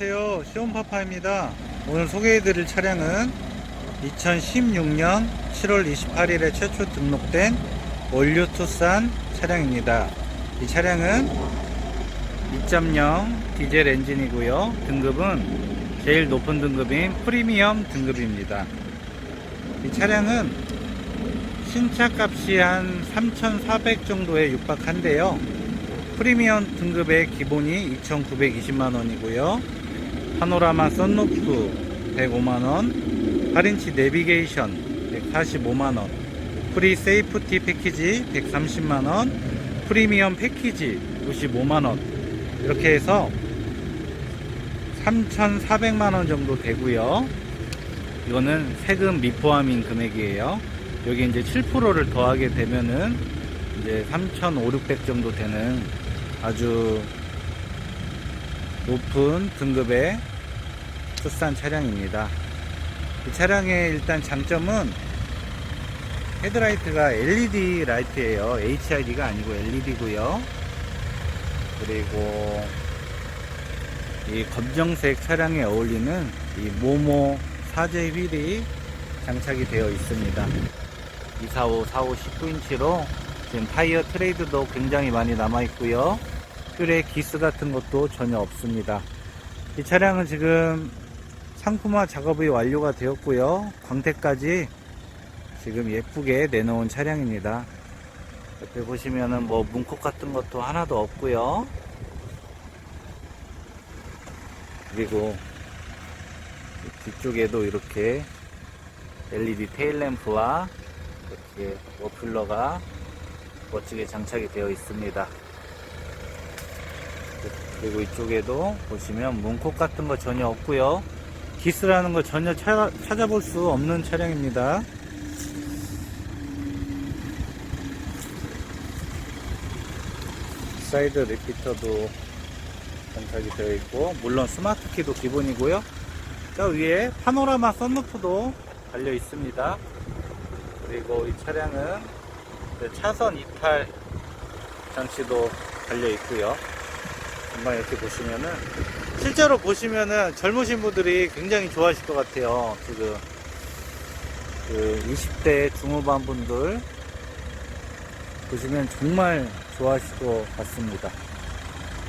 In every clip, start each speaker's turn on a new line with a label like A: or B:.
A: 안녕하세요. 시온파파입니다. 오늘 소개해드릴 차량은 2016년 7월 28일에 최초 등록된 원류 투싼 차량입니다. 이 차량은 2.0 디젤 엔진이고요. 등급은 제일 높은 등급인 프리미엄 등급입니다. 이 차량은 신차 값이 한 3,400 정도에 육박한데요. 프리미엄 등급의 기본이 2,920만 원이고요. 파노라마 썬루프 105만원, 8인치 내비게이션 145만원, 프리 세이프티 패키지 130만원, 프리미엄 패키지 95만원, 이렇게 해서 3,400만원 정도 되고요. 이거는 세금 미포함인 금액이에요. 여기 이제 7%를 더하게 되면은 이제 3,500, 600 정도 되는 아주 높은 등급의 투싼 차량입니다. 이 차량의 일단 장점은 헤드라이트가 LED 라이트예요. HID가 아니고 LED고요. 그리고 이 검정색 차량에 어울리는 이 모모 사제 휠이 장착이 되어 있습니다. 245, 45, 19인치로 지금 타이어 트레이드도 굉장히 많이 남아 있고요. 휠에 기스 같은 것도 전혀 없습니다. 이 차량은 지금 상품화 작업이 완료가 되었고요. 광택까지 지금 예쁘게 내놓은 차량입니다. 옆에 보시면은 뭐 문콕 같은 것도 하나도 없고요. 그리고 뒤쪽에도 이렇게 LED 테일램프와 이렇게 머플러가 멋지게 장착이 되어 있습니다. 그리고 이쪽에도 보시면 문콕 같은 거 전혀 없고요. 기스라는 거 전혀 찾아, 찾아볼 수 없는 차량입니다. 사이드 리피터도 장착이 되어 있고 물론 스마트 키도 기본이고요. 저 위에 파노라마 썬루프도 달려 있습니다. 그리고 이 차량은 그 차선 이탈 장치도 달려 있고요. 한번 이렇게 보시면은 실제로 보시면은 젊으신 분들이 굉장히 좋아하실 것 같아요. 지금 그 20대 중후반 분들 보시면 정말 좋아하실 것 같습니다.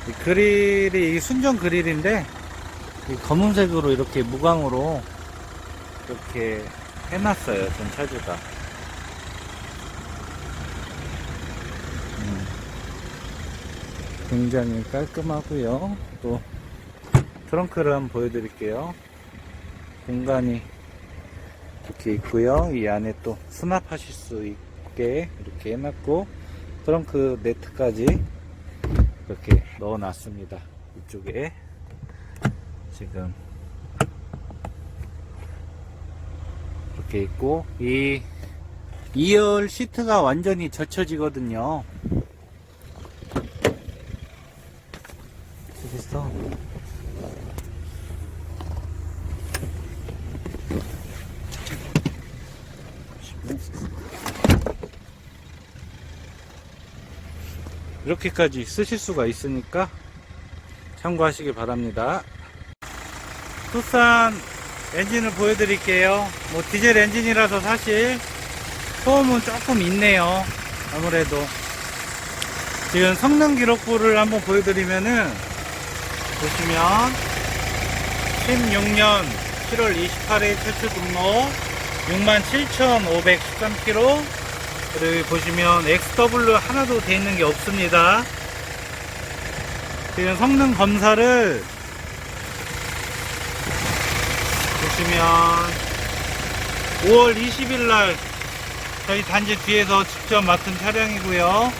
A: 이 그릴이 이 순정 그릴인데 이 검은색으로 이렇게 무광으로 이렇게 해놨어요. 전 차주가. 음, 굉장히 깔끔하고요. 또 트렁크를 한번 보여드릴게요. 공간이 이렇게 있고요. 이 안에 또 수납하실 수 있게 이렇게 해놨고 트렁크 네트까지 이렇게 넣어놨습니다. 이쪽에 지금 이렇게 있고 이 2열 시트가 완전히 젖혀지거든요. 되겠어? 이렇게까지 쓰실 수가 있으니까 참고하시기 바랍니다. 투싼 엔진을 보여드릴게요. 뭐 디젤 엔진이라서 사실 소음은 조금 있네요. 아무래도 지금 성능 기록부를 한번 보여드리면은 보시면 16년 7월 28일 최초 등록 67,513km 그리고 보시면 XW 하나도 돼 있는 게 없습니다. 지금 성능 검사를 보시면 5월 20일 날 저희 단지 뒤에서 직접 맡은 차량이고요.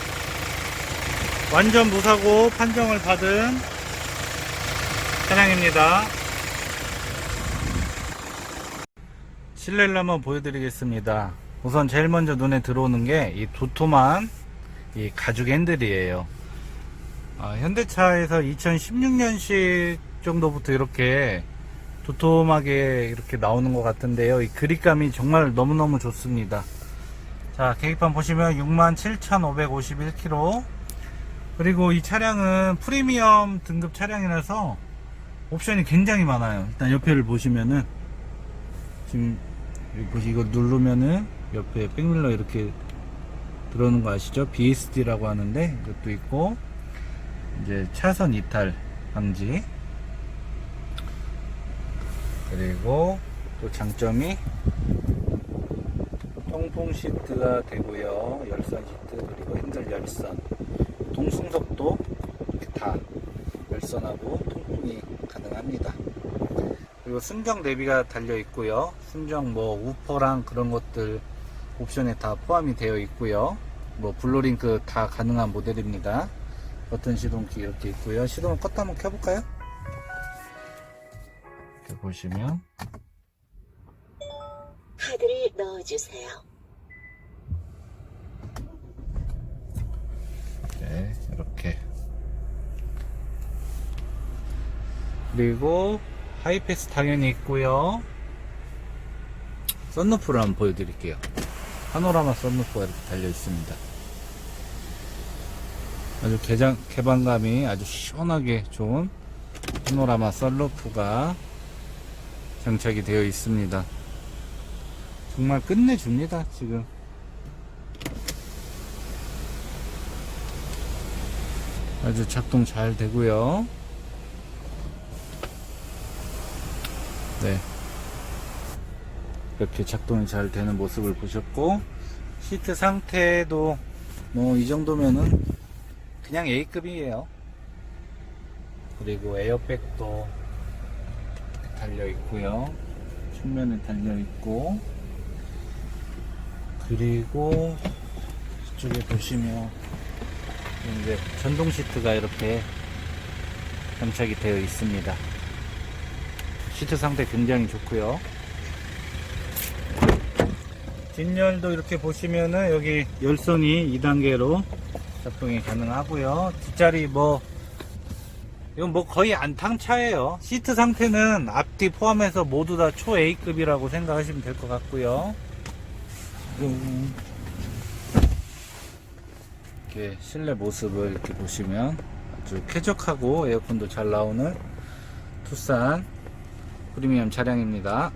A: 완전 무사고 판정을 받은 차량입니다. 실내를 한번 보여드리겠습니다. 우선 제일 먼저 눈에 들어오는 게 이 도톰한 이 가죽 핸들이에요. 아, 현대차에서 2016년식 정도부터 이렇게 도톰하게 이렇게 나오는 것 같은데요. 이 그립감이 정말 너무너무 좋습니다. 자, 계기판 보시면 67,551km. 그리고 이 차량은 프리미엄 등급 차량이라서 옵션이 굉장히 많아요. 일단 옆에를 보시면은 지금 여기 보시 이거 누르면은 옆에 백밀러 이렇게 들어오는 거 아시죠? BSD라고 하는데 이것도 있고 이제 차선 이탈 방지. 그리고 또 장점이 통풍 시트가 되고요. 열선 시트 그리고 핸들 열선. 동승석도 이렇게 다 열선하고 통풍이 가능합니다. 그리고 순정 내비가 달려 있고요. 순정 뭐 우퍼랑 그런 것들 옵션에 다 포함이 되어 있고요 뭐 블루링크 다 가능한 모델입니다 버튼 시동키 이렇게 있고요 시동을 껐다 한번 켜볼까요 이렇게 보시면
B: 카드를 넣어주세요.
A: 네, 이렇게. 그리고 하이패스 당연히 있고요. 썬루프를 한번 보여드릴게요. 파노라마 썬루프가 이렇게 달려 있습니다. 아주 개장, 개방감이 아주 시원하게 좋은 파노라마 썬루프가 장착이 되어 있습니다. 정말 끝내줍니다, 지금. 아주 작동 잘 되고요. 네. 이렇게 작동이 잘 되는 모습을 보셨고 시트 상태도 뭐 이 정도면은 그냥 A급이에요. 그리고 에어백도 달려 있고요. 측면에 달려 있고 그리고 이쪽에 보시면 이제 전동 시트가 이렇게 장착이 되어 있습니다. 시트 상태 굉장히 좋고요. 뒷열도 이렇게 보시면은 여기 열선이 2단계로 작동이 가능하고요. 뒷자리 뭐 이건 뭐 거의 안탕차예요. 시트 상태는 앞뒤 포함해서 모두 다 초 A급이라고 생각하시면 될 것 같고요. 음. 이렇게 실내 모습을 이렇게 보시면 아주 쾌적하고 에어컨도 잘 나오는 투싼 프리미엄 차량입니다.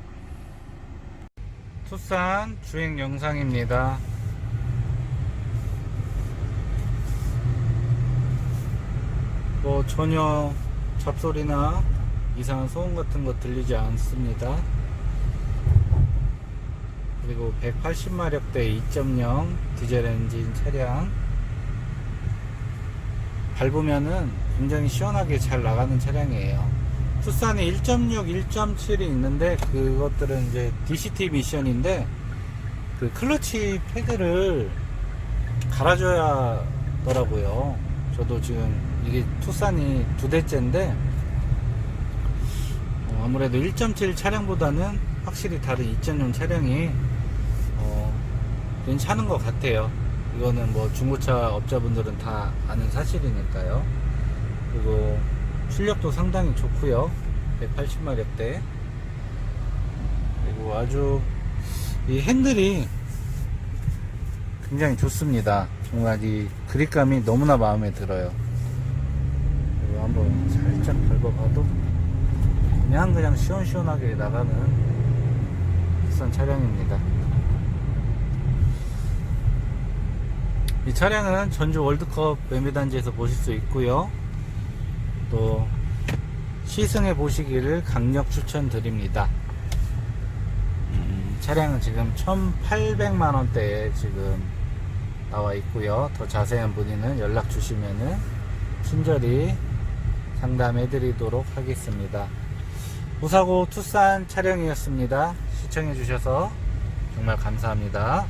A: 투싼 주행 영상입니다. 뭐 전혀 잡소리나 이상한 소음 같은 거 들리지 않습니다. 그리고 180마력대 2.0 디젤 엔진 차량 밟으면은 굉장히 시원하게 잘 나가는 차량이에요. 투싼이 1.6, 1.7이 있는데 그것들은 이제 DCT 미션인데 그 클러치 패드를 갈아줘야 더라고요. 저도 지금 이게 투싼이 두 대째인데 어, 아무래도 1.7 차량보다는 확실히 다른 2.0 차량이 어, 괜찮은 것 같아요. 이거는 뭐 중고차 업자분들은 다 아는 사실이니까요. 그리고 출력도 상당히 좋고요. 180마력대. 그리고 아주 이 핸들이 굉장히 좋습니다. 정말 이 그립감이 너무나 마음에 들어요. 그리고 한번 살짝 밟아봐도 그냥 그냥 시원시원하게 나가는 비싼 차량입니다. 이 차량은 전주 월드컵 매매단지에서 보실 수 있고요. 또 시승해 보시기를 강력 추천드립니다. 음, 차량은 지금 1,800만 원대에 지금 나와 있고요. 더 자세한 문의는 연락 주시면은 친절히 상담해 드리도록 하겠습니다. 무사고 투싼 차량이었습니다. 시청해 주셔서 정말 감사합니다.